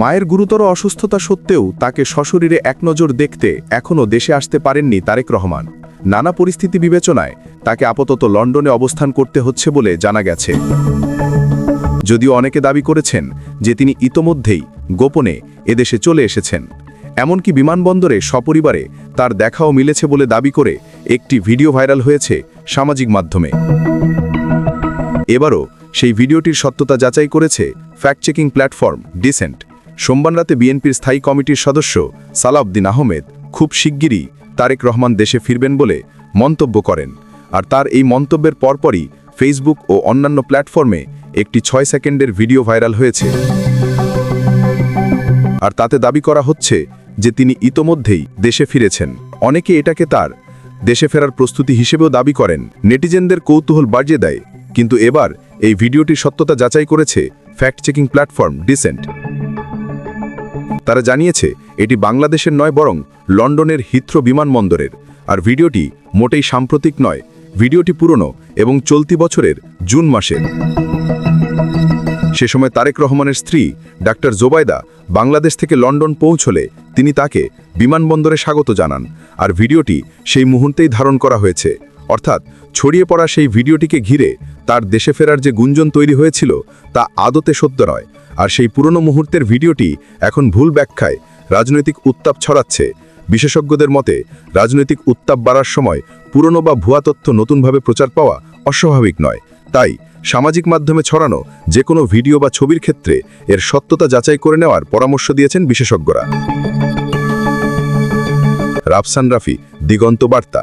মায়ের গুরুতর অসুস্থতা সত্ত্বেও তাকে সশরীরে এক নজর দেখতে এখনও দেশে আসতে পারেননি তারেক রহমান। নানা পরিস্থিতি বিবেচনায় তাকে আপাতত লন্ডনে অবস্থান করতে হচ্ছে বলে জানা গেছে। যদিও অনেকে দাবি করেছেন যে তিনি ইতোমধ্যেই গোপনে এদেশে চলে এসেছেন। এমনকি বিমানবন্দরে সপরিবারে তার দেখাও মিলেছে বলে দাবি করে একটি ভিডিও ভাইরাল হয়েছে সামাজিক মাধ্যমে। এবারও সেই ভিডিওটির সত্যতা যাচাই করেছে ফ্যাক্ট চেকিং প্ল্যাটফর্ম ডিসেন্ট। সোমবার রাতে বিএনপির স্থায়ী কমিটির সদস্য সালাউদ্দিন আহমেদ খুব শিগগিরই তারেক রহমান দেশে ফিরবেন বলে মন্তব্য করেন। আর তার এই মন্তব্যের পরপরই ফেসবুক ও অন্যান্য প্ল্যাটফর্মে একটি ছয় সেকেন্ডের ভিডিও ভাইরাল হয়েছে। আর তাতে দাবি করা হচ্ছে যে তিনি ইতোমধ্যেই দেশে ফিরেছেন। অনেকে এটাকে তার দেশে ফেরার প্রস্তুতি হিসেবেও দাবি করেন। নেটিজেনদের কৌতূহল বাড়িয়ে দেয় কিন্তু এবার এই ভিডিওটির সত্যতা যাচাই করেছে ফ্যাক্ট চেকিং প্ল্যাটফর্ম ডিসেন্ট তারা জানিয়েছে, এটি বাংলাদেশের নয় বরং লন্ডনের হিথ্রো বিমানবন্দরের। আর ভিডিওটি মোটেই সাম্প্রতিক নয়, ভিডিওটি পুরনো এবং চলতি বছরের জুন মাসের সে সময় তারেক রহমানের স্ত্রী, ডাক্তার জোবায়দা, বাংলাদেশ থেকে লন্ডন পৌঁছলে তিনি তাকে বিমানবন্দরে স্বাগত জানান। আর ভিডিওটি সেই মুহূর্তেই ধারণ করা হয়েছে। অর্থাৎ ছড়িয়ে পড়া সেই ভিডিওটিকে ঘিরে তার দেশে ফেরার যে গুঞ্জন তৈরি হয়েছিল তা আদতে সত্য নয়। আর সেই পুরনো মুহূর্তের ভিডিওটি এখন ভুল ব্যাখ্যায় রাজনৈতিক উত্তাপ ছড়াচ্ছে। বিশেষজ্ঞদের মতে, রাজনৈতিক উত্তাপ বাড়ার সময় পুরনো বা ভুয়া তথ্য নতুনভাবে প্রচার পাওয়া অস্বাভাবিক নয়। তাই সামাজিক মাধ্যমে ছড়ানো যে কোনো ভিডিও বা ছবির ক্ষেত্রে এর সত্যতা যাচাই করে নেওয়ার পরামর্শ দিয়েছেন বিশেষজ্ঞরা। রাফসান রাফি, দিগন্ত বার্তা।